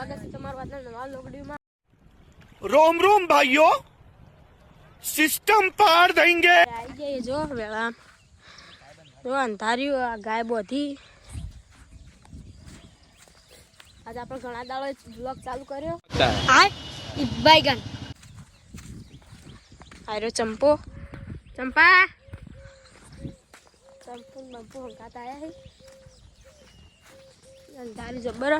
સ્વાગત છે તમારું આજના નવા રોમ રોમ ભાઈઓ. સિસ્ટમ પાર દેંગે આવી જઈએ જો વેળા. જો અંધાર્યું આ ગાય બોધી આજે આપણે ઘણા દાડો બ્લોગ ચાલુ કર્યો. આ બાઈગન આયરો ચંપો. ચંપા. ચંપુ બંપુ હંકાતા આવ્યા છે અંધારી જબર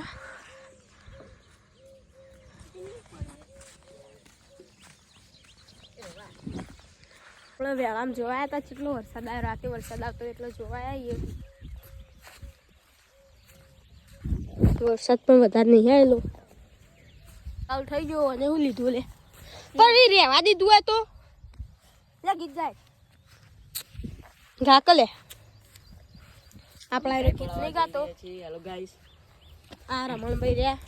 આપણે વેળામાં જોવાયા હતા કેટલો વરસાદ આવ્યો રાતે વરસાદ આવતો એટલે જોવાયા વરસાદ પણ વધારે નહીં આવેલો. આવું થઈ ગયો અને હું લીધું લે. પણ એ રહેવા દીધું હોય તો લગી જાય ઘાક લે. આપણા ગીત નહીં ગાતો. હેલો ગાઈસ આ રમણભાઈ રહ્યા.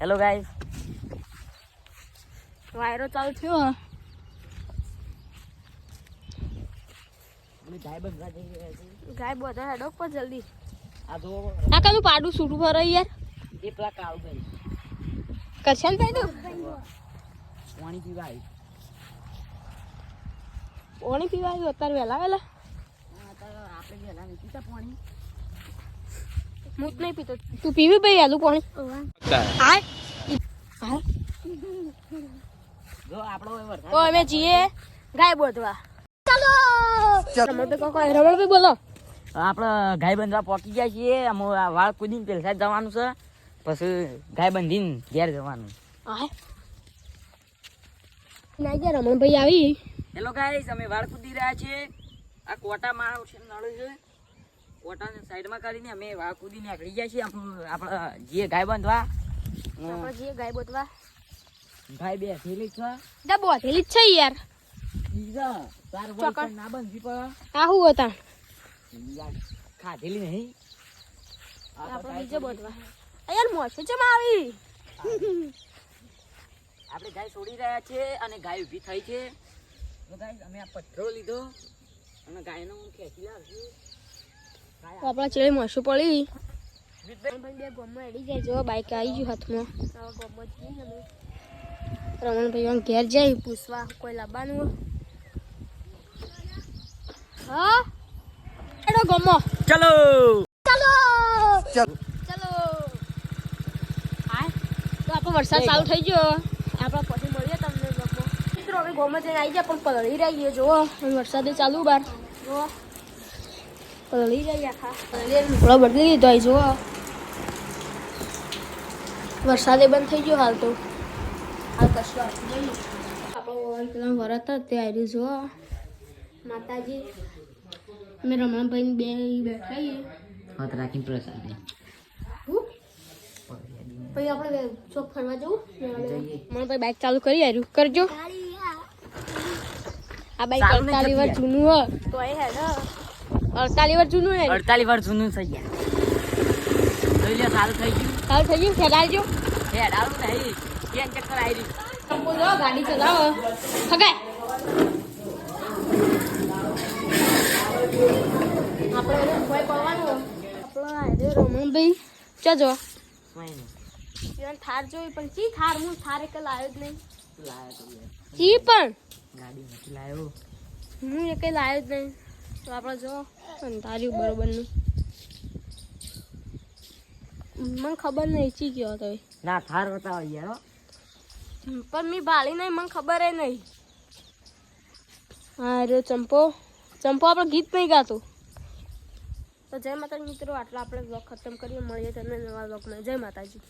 હેલો ગાઈસ વાયરો ચાલુ થયો અમે ગાય બંધવા જઈ રહ્યા છીએ ગાય બધા હેડો પર જલ્દી. આ જો આ કનું પાડું છૂટું ભરો યાર. એ પેલા કાળુ ભાઈ. કરશે ભાઈ તું? પાણી પીવા આવી. પાણી પીવા આવ્યું અત્યારે વહેલા વહેલા? આપણે વહેલા નહીં પીતા પાણી. હું નહીં પીતો. તું પીવી ભાઈ વહેલું પાણી? હાય. હાય. જો આપણો ગાય બોધવા. ચાલો! રમણભાઈ કોકો રમણભાઈ બોલો. આપણે ગાય બંધવા પહોંચી ગયા છીએ. અમે વાળ કૂદીને પેલા સાઈડ જવાનું છે. પછી ગાય બંધીને ઘેર જવાનું. ના ગયા રમણભાઈ આવી. હેલો ગાઈસ અમે વાળ કૂદી રહ્યા છીએ. આ કોટા મારો છે નળો છે. કોટાને સાઈડમાં કરીને અમે વાળ કૂદીને નીકળી ગયા છીએ. આપણું જે ગાય બંધવા આપણે જઈએ ગાય બોધવા. ભાઈ બે થેલી છે. જા બોધેલી જ છે યાર. નહીં આપણે ગાય છોડી રહ્યા છે અને ગાય ઊભી થઈ છે અમે આ પથ્થરો લીધો અને ગાયનો હું ખેંચી લાવશું તો આપણા ચેડે મોછું પડી બે ગોમમાં એડી જાય જો બાઈક આવી ગયું હાથમાં ગોમમાં. રમણભાઈ ઘેર જાય પૂછવા કોઈ લાવવાનું. હા? એડો ગમો. ચલો. ચાલો. ચાલો. હા તો આપણો વરસાદ ચાલુ થઈ ગયો. આપણે પછી મળીએ તમને ગમો. મિત્રો હવે ગોમાં જઈને આવી જાય પણ પલળી રહીએ જુઓ. અને વરસાદે ચાલુ બાર. જુઓ. પલળી રહી આખા. પલળી લુગડો બદલી લીધો અહીં જુઓ. વરસાદે બંધ થઈ ગયો હાલ તો. હાલ કશું આપણું વરત હતા તે આવી જુઓ. માતાજી. અમે રમણભાઈ બે બેઠા છીએ તો રાખીને પ્રસાદ પછી આપણે ચોક ફરવા જવું મને બાઇક ચાલુ કરી આવ્યું કરજો આ બાઇક અડતાલી વર્ષ જૂનું હોય તો એ હે અડતાલી વર્ષ જૂનું હે અડતાલી વર્ષ જૂનું થઈ ગયા જોઈ લે સારું થઈ ગયું સારું થઈ ગયું હે ડાળું નહીં કેમ ચક્કર આવી રહ્યું ગાડી ચલાવો હગાય આપણે એને ભોય પડવાનું આપણો ચજો કોઈ નહીં. થાર જોઈ પણ ચી થાર? હું થાર એક લાવ્યો જ નહીં. લાયો તો યાર ચી પણ? ગાડી નથી લાયો. હું એક લાવ્યો જ નહીં. તો આપણે જો. અંધાર્યું બરોબરનું મને ખબર નહીં ચી ગયો તો ના થાર બતાવો યાર હો. પણ મેં ભાળી નહીં મને ખબર એ નહીં. હા રે ચંપો. ચંપો આપણે ગીત નહીં ગાતું. તો જય માતાજી મિત્રો, આટલા આપણે બ્લોગ ખતમ કરીએ. મળીએ તમને નવા બ્લોગમાં જય માતાજી.